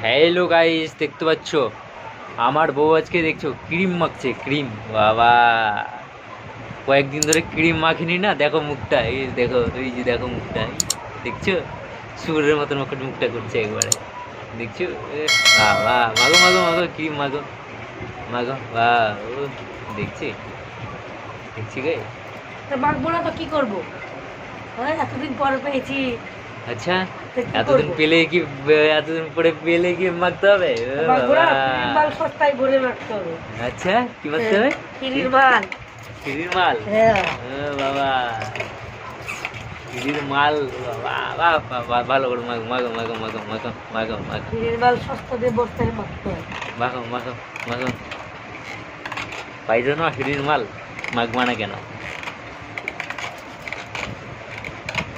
Hello guys দেখতে পাচ্ছ? আমার বউ আজকে দেখছ ক্রিম মাখছে ক্রিম বাবা। কয়েকদিন ধরে ক্রিম মাখিনি না দেখো মুখটা এই দেখো এই যে দেখো মুখটা দেখছ? সুরের মতন মুখ মুখটা করছে একবারে দেখছ? বাবা মাগো মাগো মাগো ক্রিম মাগো মাগো বা ও দেখছি? দেখছি গাই মাখবো না তো কি করব? হ্যাঁ এতদিন পরে পেয়েছি। আচ্ছা এতদিন পেলে কি এতদিন পরে পেলে কি মাখতে হবে। কিরির মাল সস্তায় হবে। আচ্ছা কি মাখতে হবে? কিরির মাল। মাল? হ্যাঁ। ও বাবা। ফিরির মাল বাবা বাবা ভালো করে মাগো মাগো মাগো মাগো মাগো মাগো মাগো কিরির মাল সস্তা দিয়ে বস্তায় মাখতে হয়। মাগো মাগো মাগো পাইছো না ফিরির মাল? মাগবা না কেন?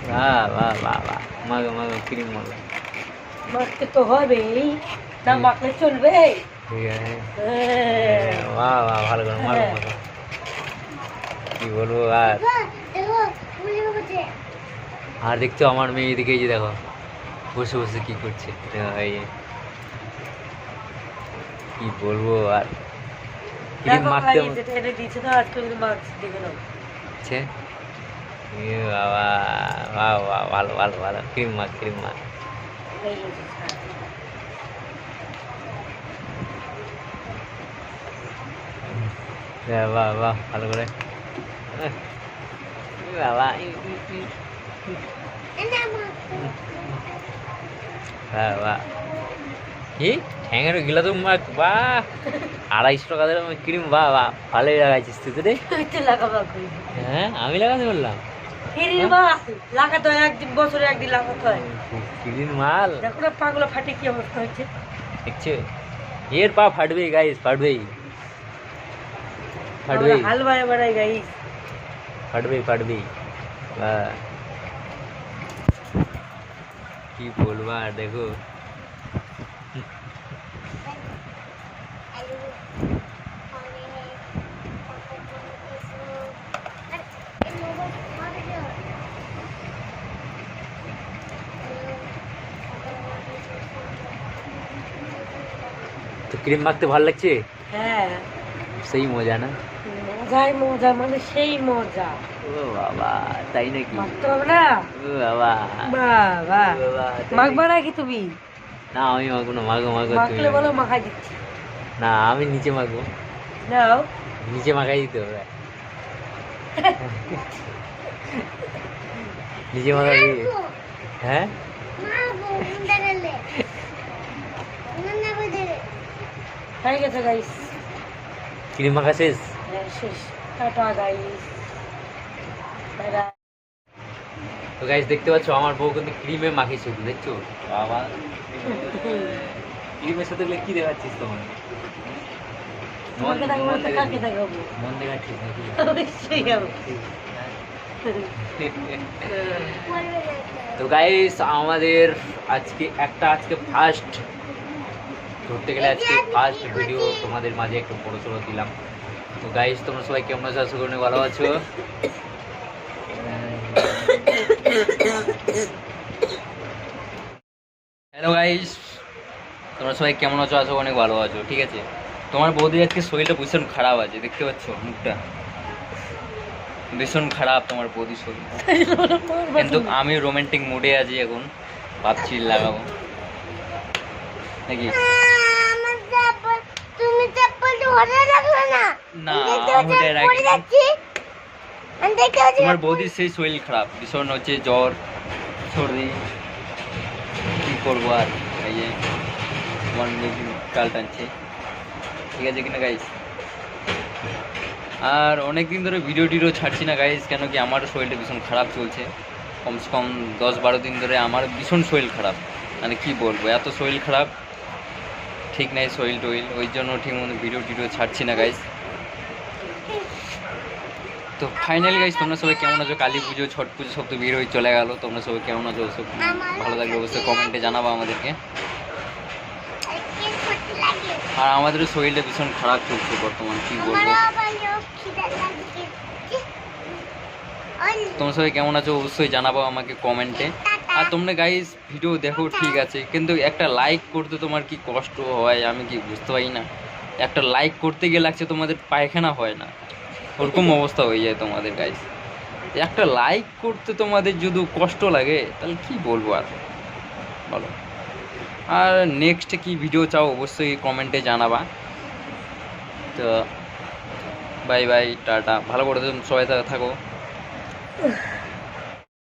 বাহ বাহ বাহ বাহ। মাগো মাগো ক্রিম মাগো মাখতে তো হবেই না মাখলে চলবে। ঠিক আছে। হ্যাঁ। বাহ বাহ ভালো করে মারো হ্যাঁ। মারো। কি বলব আর? আর দেখছ আমার মেয়ে এদিকে যে দেখো বসে বসে কি করছে। এই কি বলব আর? এনে দিয়েছে তো আজকে মাখছি দেখে নাও হচ্ছে এ বাবা বাহ বাহ ভালো ভালো ভালো ক্রিম মাখ ক্রিম মাখ এই যে, হ্যাঁ। হ্যাঁ, বাহ বাহ ভালো করে আহ, এ বাবা ই, ই, ই। বাহ বাহ কি ঠ্যাঙের গিলা তো মাখ বাহ আড়াইশো টাকা দিলাম ক্রিম বাহ বাহ ভালোই লাগাইছিস তুই তো রে তুই তো লাগাবা কই হ্যাঁ আমি লাগাতে বললাম কিরির মাল লাগাতে হয় একদিন বছরে একদিন লাগাতে হয়। ক্রিম মাল। দেখো না পাগলা ফাটে কি অবস্থা হচ্ছে দেখছ? এর পা ফাটবেই গাইস ফাটবেই। ফাটবেই। হাল বাড়ায় বাড়ায় গাই ফাটবেই ফাটবেই। বাহ। কি বলবা আর দেখো। তো ক্রিম মাখতে ভালো লাগছে? হ্যাঁ। সেই মজা না? মজাই মজা মানে সেই মজা। ও বাবা তাই নাকি? মাখতে হবে না? ও বাবা। বাহ বাহ বাবা, মাখবা নাকি? তুমি? না আমি মাখবো না মাখো মাখো তুমি। মাখলে বলো মাখাই দিচ্ছি। না আমি নিচে মাখবো। নাও। নিচে মাখাই দিতে হবে। নিচে মাখা? হ্যাঁ? হয়ে গেছে গাইস ক্রিম মাখা শেষ শেষ। টাটা গাইস তো গাইস দেখতে পাচ্ছ আমার বউ কিন্তু ক্রিমে মাখি শুধু দেখছ? বাবা। ক্রিমের সাথে কি দেখাচ্ছিস তোমার? মন দেখাচ্ছিস তো গাইস আমাদের আজকে একটা আজকে ফার্স্ট ধরতে গেলে আজকে ফার্স্ট ভিডিও তোমাদের মাঝে একটু বড় সড়ো দিলাম। তো গাইস তোমরা সবাই কেমন আছো? আশা করি ভালো আছো। হ্যালো গাইস তোমরা সবাই কেমন আছো? আছো অনেক ভালো আছো, ঠিক আছে? তোমার বৌদি আজকে শরীরটা ভীষণ খারাপ আছে, দেখতে পাচ্ছ মুখটা? ভীষণ খারাপ তোমার বৌদি শরীর। কিন্তু আমি রোমান্টিক মুডে আছি এখন, ভাবছি লাগাবো। নাকি তুমি চপ্পল ধরে রাখলে না না দেখতে আমি হচ্ছে ওটা পড়ে রাখি যাচ্ছি আমি দেখতে তোমার বৌদির সেই শরীর খারাপ। ভীষণ হচ্ছে জ্বর সর্দি। কি করব আর? এই যে তোমার কাল টানছে। ঠিক আছে কিনা গাইস আর অনেক দিন ধরে ভিডিও টিডিও ছাড়ছি না গাইস কেন কি আমার শরীরটা ভীষণ খারাপ চলছে। কমসে কম দশ বারো দিন ধরে আমার ভীষণ শরীর খারাপ। মানে কি বলব এত শরীর খারাপ। ঠিক নাই শরীর টইল ওই জন্য ঠিক মতো ভিডিও টিডিও ছাড়ছি না গাইস তো ফাইনাল গাইস তোমরা সবাই কেমন আছো? কালী পুজো ছট পুজো সব তো বের হয়ে চলে গেল। তোমরা সবাই কেমন আছো? সব ভালো লাগলে অবশ্যই। কমেন্টে জানাব আমাদেরকে। আর আমাদেরও শরীরটা ভীষণ খারাপ চলছে বর্তমান কি বলব? তোমরা সবাই কেমন আছো? অবশ্যই জানাব আমাকে কমেন্টে আর তোমরা গাইস ভিডিও দেখো ঠিক আছে। কিন্তু একটা লাইক করতে তোমার কি কষ্ট হয়? আমি কি বুঝতে পারি না। একটা লাইক করতে গিয়ে লাগছে তোমাদের পায়খানা হয় না। ওরকম অবস্থা হয়ে যায় তোমাদের গাইজ একটা লাইক করতে তোমাদের যদি কষ্ট লাগে, তাহলে কি বলব আর? বলো। আর নেক্সট কি ভিডিও চাও, অবশ্যই কমেন্টে জানাবা। তো বাই বাই টাটা। ভালো করে সবাই থাকো।